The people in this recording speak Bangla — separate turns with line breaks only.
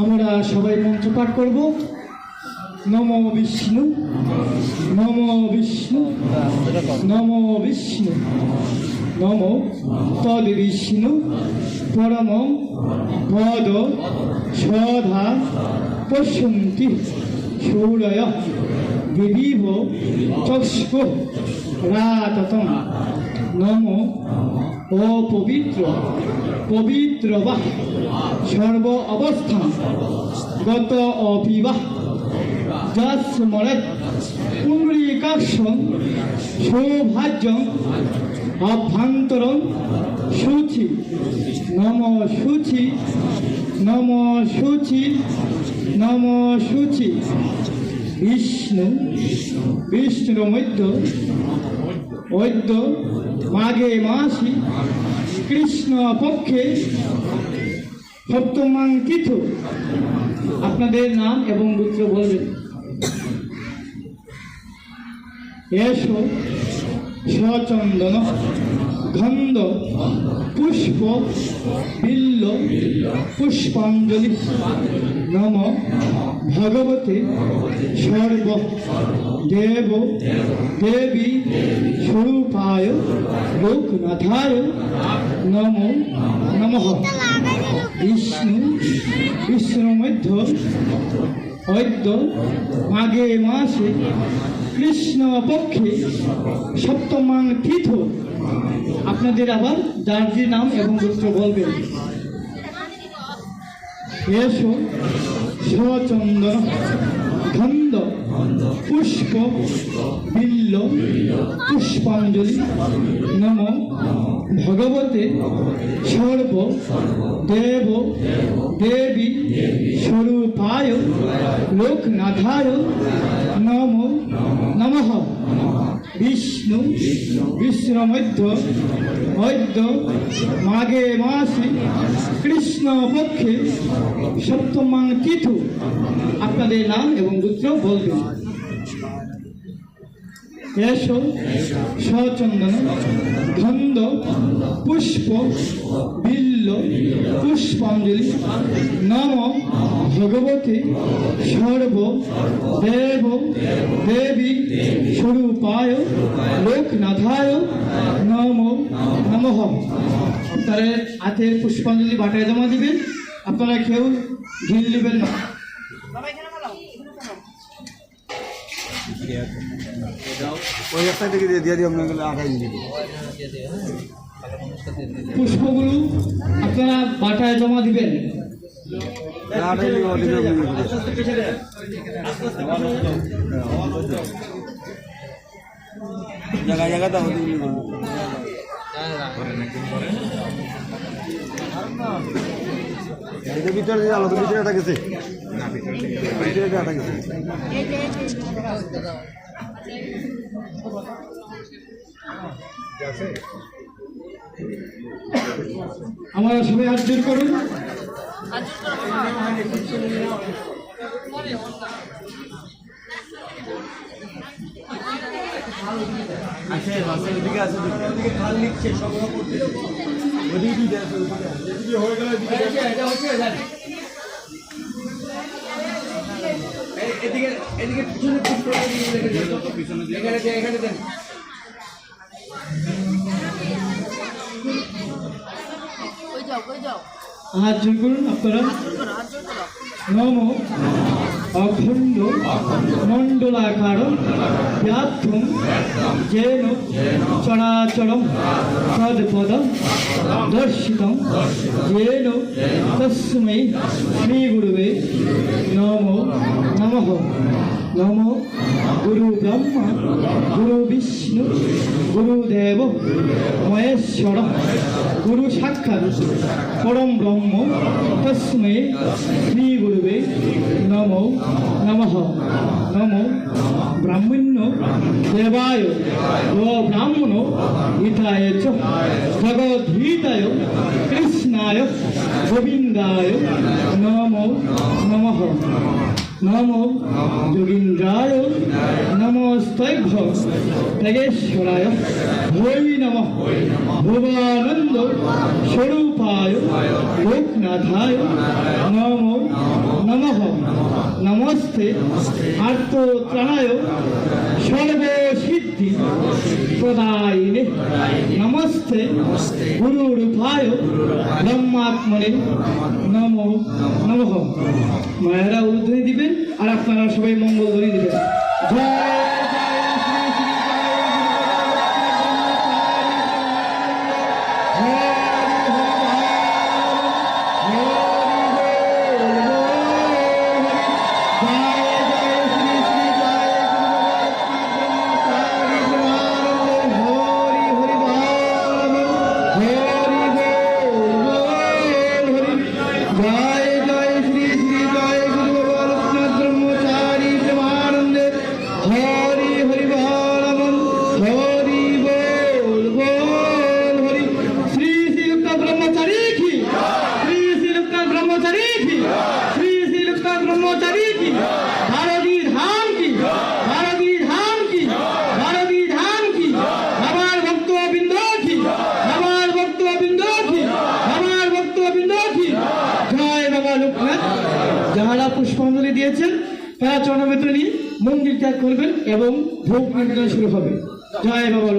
আমরা সবাই মন্ত্র পাঠ করব। নম বিষ্ণু নম বিষ্ণু নম বিষ্ণু, নম তদ বিষ্ণু পরম পদ সধা পশ্যন্তি সৌরয় বিবিভ চক্ষু, রাততম। নম অপবিত্র পবিত্র পবিত্র বা সর্ব অবস্থান গত অপিবাহ যস্মরে পুণ্ডরীকাক্ষং সৌভাজ্যং অভ্যন্তরং শুচি নম শুচি নম শুচি নম শুচি বিষ্ণু, বিষ্ণুর মধ্য বৈদ্য মাঘে মাসি, কৃষ্ণ পক্ষে সপ্তমাঙ্কিত আপনাদের নাম এবং গোত্র বলবেন। এসো, সচন্দন, গন্ধ, পুষ্প, বিল্ল, পুষ্পাঞ্জলি। নম ভগবতে সর্ব, দেব, দেবী স্বরূপায় লোকনাথায় নম নমঃ। বিষ্ণু বিষ্ণু মধ্য অদ্য, মাঘে মাসে, কৃষ্ণ পক্ষে, সপ্তমাং তীর্থ আপনাদের আবার যে নাম এবং গোত্র বলবেন। এসো সচন্দন গন্ধ পুষ্প বিল্ল পুষ্পাঞ্জলি নম ভগবতে সর্ব দেব দেবী স্বরূপায় লোকনাথায় নম নমঃ বিষ্ণু বিষ্ণু মধ্য অদ্য মাঘে মাসে, কৃষ্ণ পক্ষে সপ্তমাং তিথু। আপনাদের নাম এবং গোত্র বলবেন। এসো, সচন্দন, ধন্দ, পুষ্প, বিল্ল, পুষ্পাঞ্জলি, নম ভগবতী সর্ব দেব দেবী স্বরূপায় লোকনাথায় নম নমঃ। আপনারা হাতের পুষ্পাঞ্জলি বাটায় জমা দিবেন। আপনারা কেউ ঢিল নেবেন না।
ওই একটা দিয়ে
পুষ্পগুলো আপনারা বাটায় জমা দিবেন।
জায়গা জায়গা ভিতরে আলো তো ভিতরে
আমরা সবাই হাত জোর করুন।
এদিকে এদিকে এখানে দেন
কই যাও কই যাও।
হাত জোর করুন আপনারা নম অখণ্ড মণ্ডলাকার ব্যাপ্তম যেন চরাচরম তৎপদম দর্শিতম যেন তস্मै শ্রীগুরুবে নম নমঃ নম গুরু ব্রহ্মা গুরু বিষ্ণু গুরুদেব মহেশ্বর গুরু সাক্ষাৎ পরম ব্রহ্ম তস্मै শ্রী গুরুবে নম নম। নম ব্রাহ্মণ্য দেবায়। ও ব্রাহ্মণ হিতায় চ। ভগবদ্গীতায় কৃষ্ণায় গোবিন্দায় নম নম। নম যোগীন্দ্রায় নমস্তৈভ্য তেগেশ্বরায় ভৈ নম। ভুবানন্দ স্বরূপায় লোকনাথায় নম নমঃ। নমস্তে আর্তত্রাণায় সর্বসিদ্ধি প্রদায়িনে। নমস্তে গুরুরূপায় ব্রহ্মাত্মনে নম নমঃ। মায়েরা উদ্ধরি দিবেন আর আপনারা সবাই মঙ্গল ধ্বনি দিবেন। জয় যাহারা পুষ্পাঞ্জলি দিয়েছেন, তারা চরণবেত্র নিয়ে মন্দির ত্যাগ করবেন এবং ভোগ নিবেদন শুরু হবে। জয় বাবা